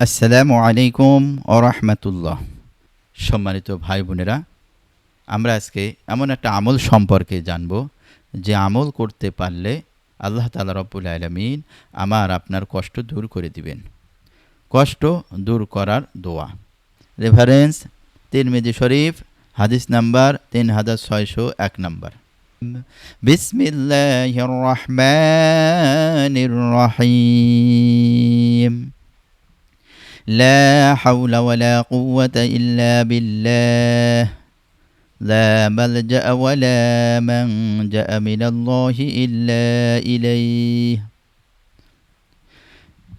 আসসালামু আলাইকুম ওরহমতুল্লাহ। সম্মানিত ভাই বোনেরা, আমরা আজকে এমন একটা আমল সম্পর্কে জানব, যে আমল করতে পারলে আল্লাহ তালা রব্বুল আলমিন আমার আপনার কষ্ট দূর করে দিবেন। কষ্ট দূর করার দোয়া। রেফারেন্স তিরমিজি শরীফ, হাদিস নাম্বার তিন হাজার ছয়শো এক নাম্বার। বিসমিল্লাহির রহমানির রহিম। لا حول ولا قوة إلا بالله. لا ملجأ ولا منجأ من الله إلا إليه.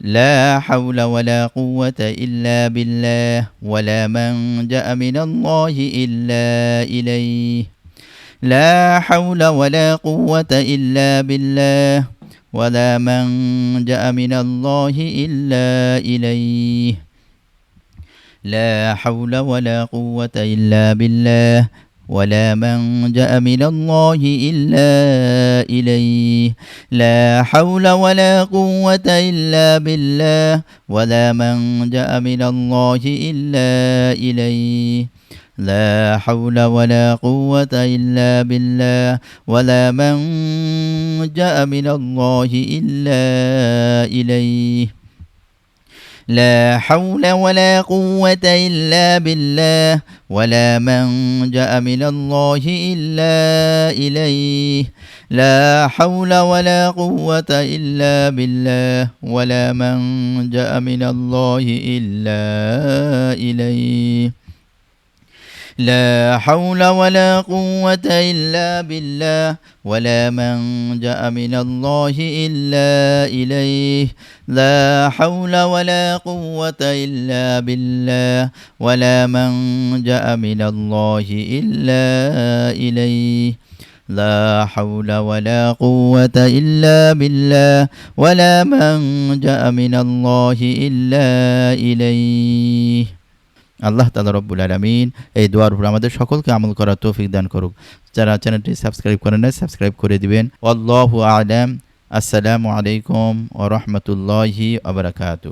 لا حول ولا قوة إلا بالله ولا منجأ من الله إلا إليه. لا حول ولا قوة إلا بالله ولا منجأ من الله إلا إليه. لا حول ولا قوة إلا بالله ولا منجأ من الله إلا إليه. لا حول ولا قوة إلا بالله ولا منجأ من الله إلا إليه. لا حول ولا قوة إلا بالله ولا منجأ من الله إلا إليه. لا حول ولا قوة إلا بالله ولا منجأ من الله إلا إليه. لا حول ولا قوة إلا بالله ولا منجأ من الله إلا إليه. لا حول ولا قوة إلا بالله ولا منجأ من الله إلا إليه. لا حول ولا قوة إلا بالله ولا منجأ من الله إلا إليه. لا حول ولا قوة إلا بالله ولا منجأ من الله إلا إليه. আল্লাহ তালা রব্বুল আলমিন এই দোয়ার উপর আমাদের সকলকে আমল করার তৌফিক দান করুক। যারা চ্যানেলটি সাবস্ক্রাইব করেন না সাবস্ক্রাইব করে দিবেন। আল্লাহ আলাম। আসসালামু আলাইকুম ও রহমতুল্লাহি আবরাকাতু